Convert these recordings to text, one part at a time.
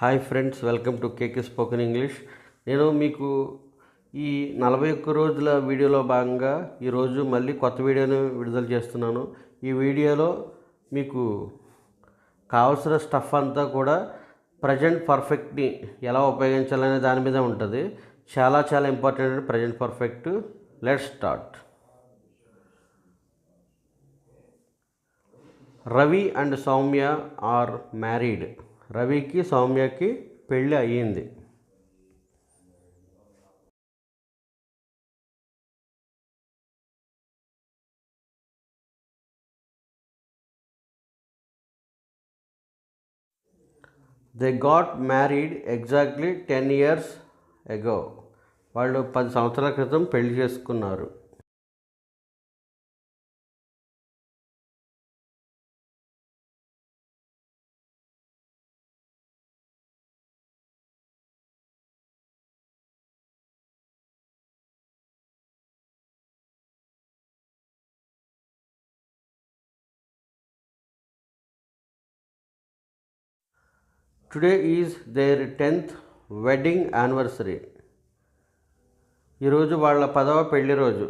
Hi friends welcome to KK spoken English. నేను మీకు ఈ నలభై ఒక్క రోజుల వీడియోలో భాగంగా ఈరోజు మళ్ళీ కొత్త వీడియోను విడుదల చేస్తున్నాను. ఈ వీడియోలో మీకు కావాల్సిన స్టఫ్ అంతా కూడా ప్రజెంట్ పర్ఫెక్ట్ని ఎలా ఉపయోగించాలనే దాని మీద ఉంటుంది. చాలా చాలా important present perfect let start Ravi and Soumya are married. రవికి సౌమ్యకి పెళ్ళి అయ్యింది. They got married exactly ten years ago వాళ్ళు పది సంవత్సరాల క్రితం పెళ్ళి చేసుకున్నారు. Today is their tenth wedding anniversary ఈరోజు వాళ్ళ పదవ పెళ్ళి రోజు.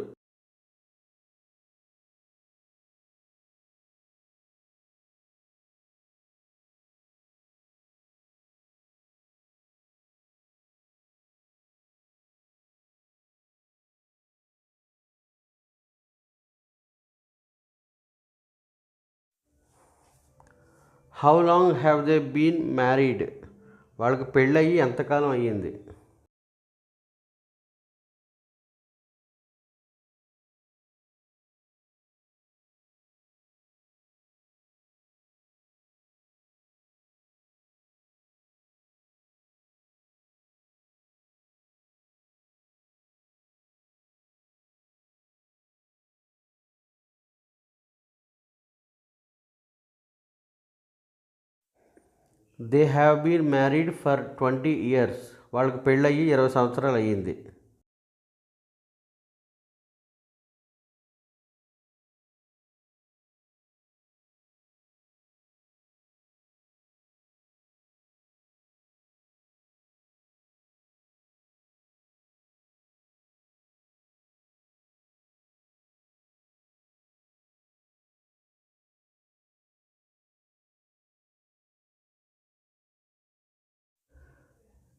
How long have they been married వాళ్ళకి పెళ్ళయి ఎంతకాలం అయ్యింది? They have been married for twenty years వాళ్ళకి పెళ్ళయి ఇరవై సంవత్సరాలు అయ్యింది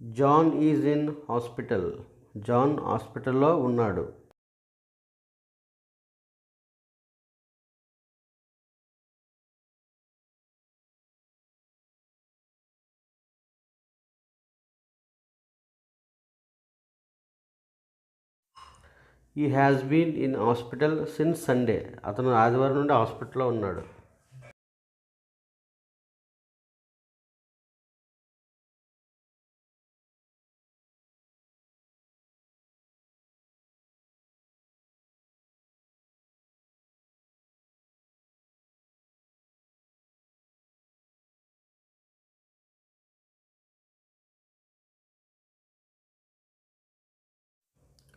John is in hospital. John హాస్పిటల్లో ఉన్నాడు. He has been in hospital since Sunday అతను ఆదివారం నుండి హాస్పిటల్లో ఉన్నాడు.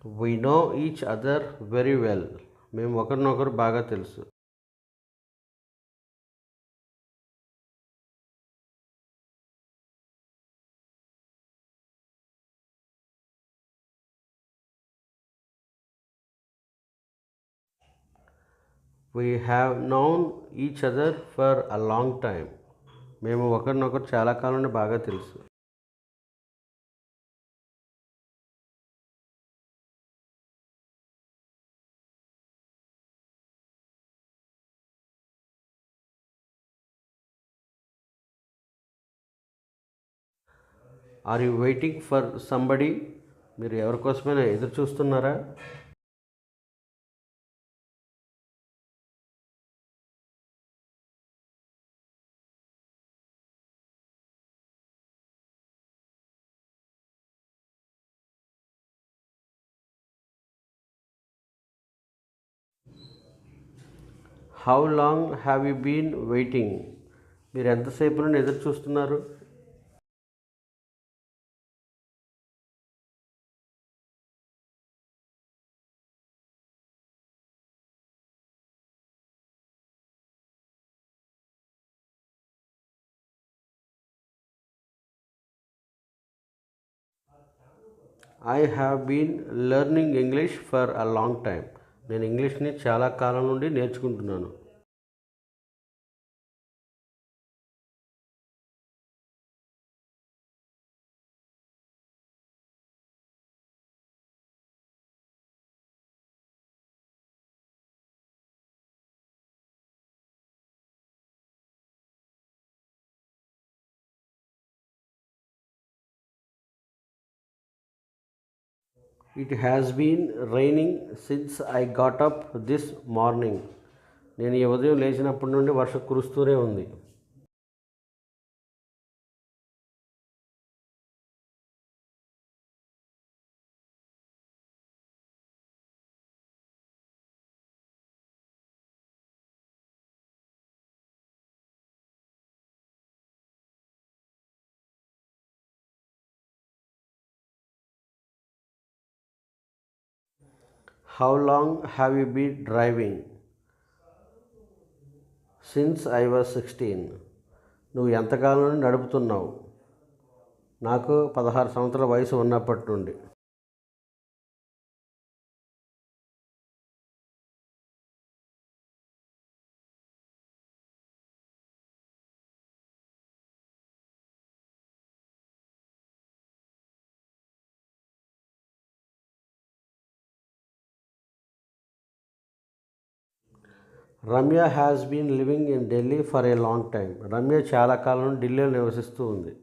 We know each other very well మేము ఒకరినొకరు బాగా తెలుసు. We have known each other for a long time మేము ఒకరినొకరు చాలా కాలం బాగా తెలుసు. Are you waiting for somebody మీరు ఎవరి కోసమైనా ఎదురు చూస్తున్నారా? How long have you been waiting మీరు ఎంతసేపు నుండి ఎదురు చూస్తున్నారు? I have been learning English for a long time నేను ఇంగ్లీష్ని చాలా కాలం నుండి నేర్చుకుంటున్నాను. It has been raining since I got up this morning నేను ఈ ఉదయం లేచినప్పటి నుండి వర్షం కురుస్తూనే ఉంది. How long have you be driving since I was sixteen నువ్వు ఎంతకాలం నడుపుతున్నావు? నాకు పదహారు సంవత్సరాల వయసు ఉన్నప్పటి నుండి. Ramya has been living in Delhi for a long time Ramya చాలా కాలం ఢిల్లీలో నివసిస్తూ ఉంది.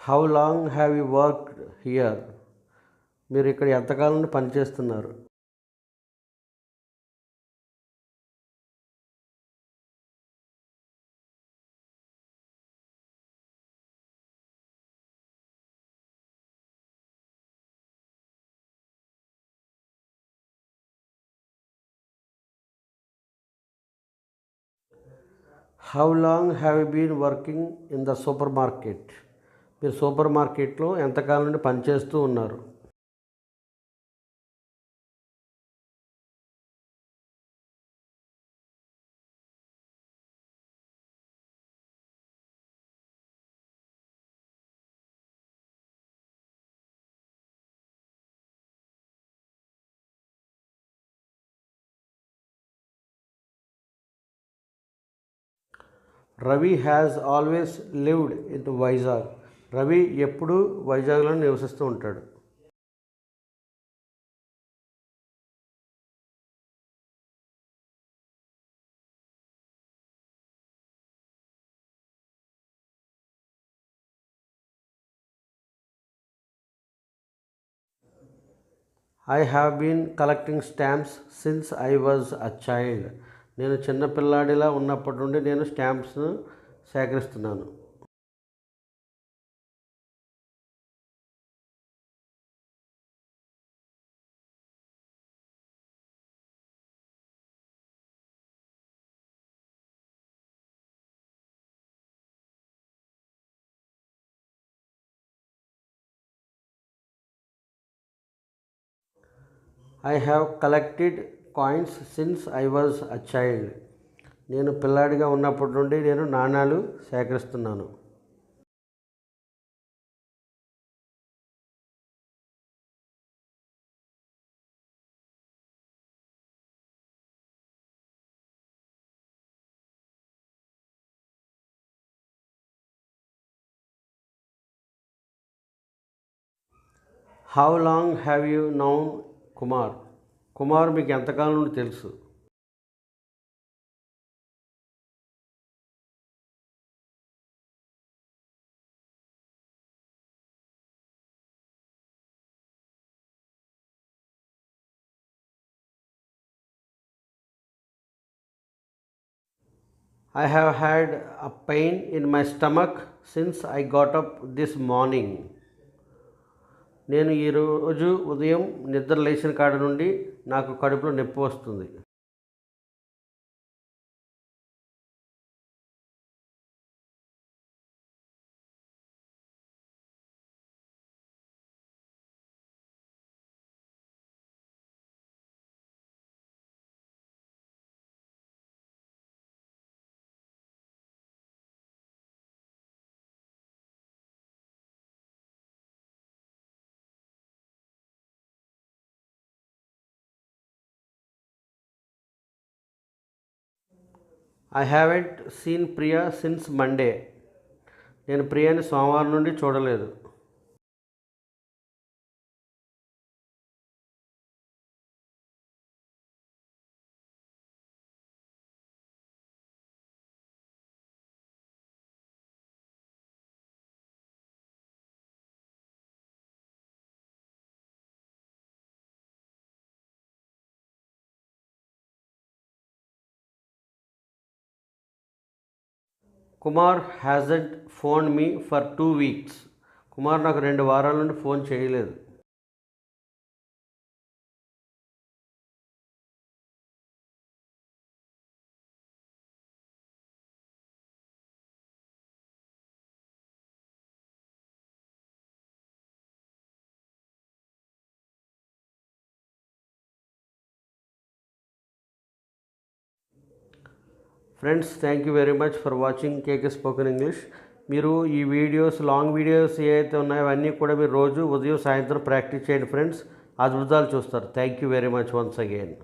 How long have you work here మీరు ఇక్కడ ఎంతకాలం నుండి పనిచేస్తున్నారు how long have been working in the supermarket మీరు సూపర్ మార్కెట్లో ఎంతకాలం నుండి పనిచేస్తూ ఉన్నారు? Ravi has always lived in Vizag Ravi ఎప్పుడూ వైజాగ్లో నివసిస్తూ ఉంటాడు. I have been collecting stamps since I was a child నేను చిన్నపిల్లాడిలా ఉన్నప్పటి నుండి నేను స్టాంప్స్ను సేకరిస్తున్నాను. I have collected coins since I was a child నేను పిల్లాడిగా ఉన్నప్పటి నుండి నేను నాణ్యాలు సేకరిస్తున్నాను. How long have you known Kumar Kumar మీకు ఎంతకాలం నుండి తెలుసు? I have had a pain in my stomach since I got up this morning నేను ఈరోజు ఉదయం నిద్ర లేచిన కాడ నుండి నాకు కడుపులో నొప్పి వస్తుంది. I haven't seen Priya since Monday నేను ప్రియాని సోమవారం నుండి చూడలేదు. Kumar hasn't phone me for two weeks. Kumar నాకు రెండు వారాల నుండి ఫోన్ చేయలేదు. Friends thank you very much for watching KK spoken English మీరు ఈ వీడియోస్ లాంగ్ వీడియోస్ ఏవైతే ఉన్నాయో అవన్నీ కూడా మీరు రోజు ఉదయం సాయంత్రం ప్రాక్టీస్ చేయండి ఫ్రెండ్స్ అద్భుతాలు చూస్తారు. Thank you very much once again